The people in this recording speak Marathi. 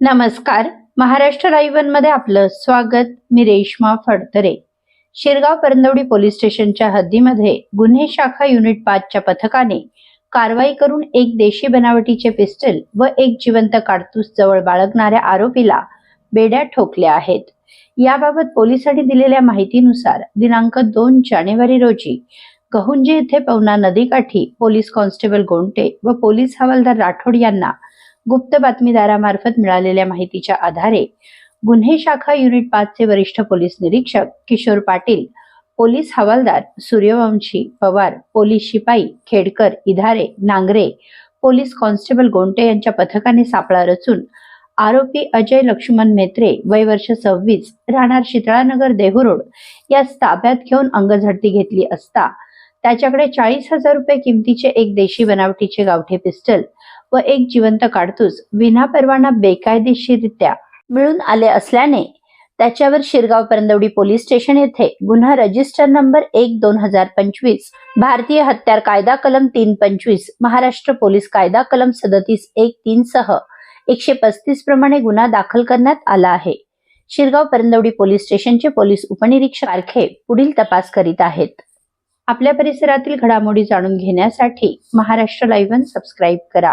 नमस्कार. महाराष्ट्र लाईव्हमध्ये आपलं स्वागत. मी रेश्मा फडतरे. शिरगाव परंदवडी पोलीस स्टेशनच्या हद्दीमध्ये गुन्हे शाखा युनिट पाचच्या पथकाने कारवाई करून एक देशी बनावटीचे पिस्टल व एक जिवंत काडतूस जवळ बाळगणाऱ्या आरोपीला बेड्या ठोकल्या आहेत. याबाबत पोलिसांनी दिलेल्या माहितीनुसार दिनांक दोन जानेवारी रोजी गहुंजे येथे पवना नदीकाठी पोलीस कॉन्स्टेबल गोंटे व पोलीस हवालदार राठोड यांना गुप्त बातमीदारामार्फत मिळालेल्या माहितीच्या आधारे गुन्हे शाखा युनिट पाचचे वरिष्ठ पोलीस निरीक्षक किशोर पाटील पोलीस हवालदार सूर्यवंशी पवार पोलीस शिपाई खेडकर इधारे नांगरे पोलीस कॉन्स्टेबल गोंटे यांच्या पथकाने सापळा रचून आरोपी अजय लक्ष्मण मेत्रे वय वर्ष सव्वीस राहणार शितळानगर देहू या ताब्यात घेऊन अंगझडती घेतली असता त्याच्याकडे चाळीस हजार रुपये किमतीचे एक देशी बनावटीचे गावठी पिस्टल व एक जिवंत काडतूस विना परवाना बेकायदेशीररित्या मिळून आले असल्याने त्याच्यावर शिरगाव परंदवडी पोलीस स्टेशन येथे गुन्हा रजिस्टर नंबर एक दोन हजार पंचवीस भारतीय हत्यार कायदा कलम तीन पंचवीस महाराष्ट्र पोलीस कायदा कलम सदतीस एक तीन सह एकशे पस्तीस प्रमाणे गुन्हा दाखल करण्यात आला आहे. शिरगाव परंदवडी पोलीस स्टेशनचे पोलीस उपनिरीक्षक आरखे पुढील तपास करीत आहेत. आपल्या परिसरातील घडामोडी जाणून घेण्यासाठी महाराष्ट्र लाईव्ह सबस्क्राईब करा.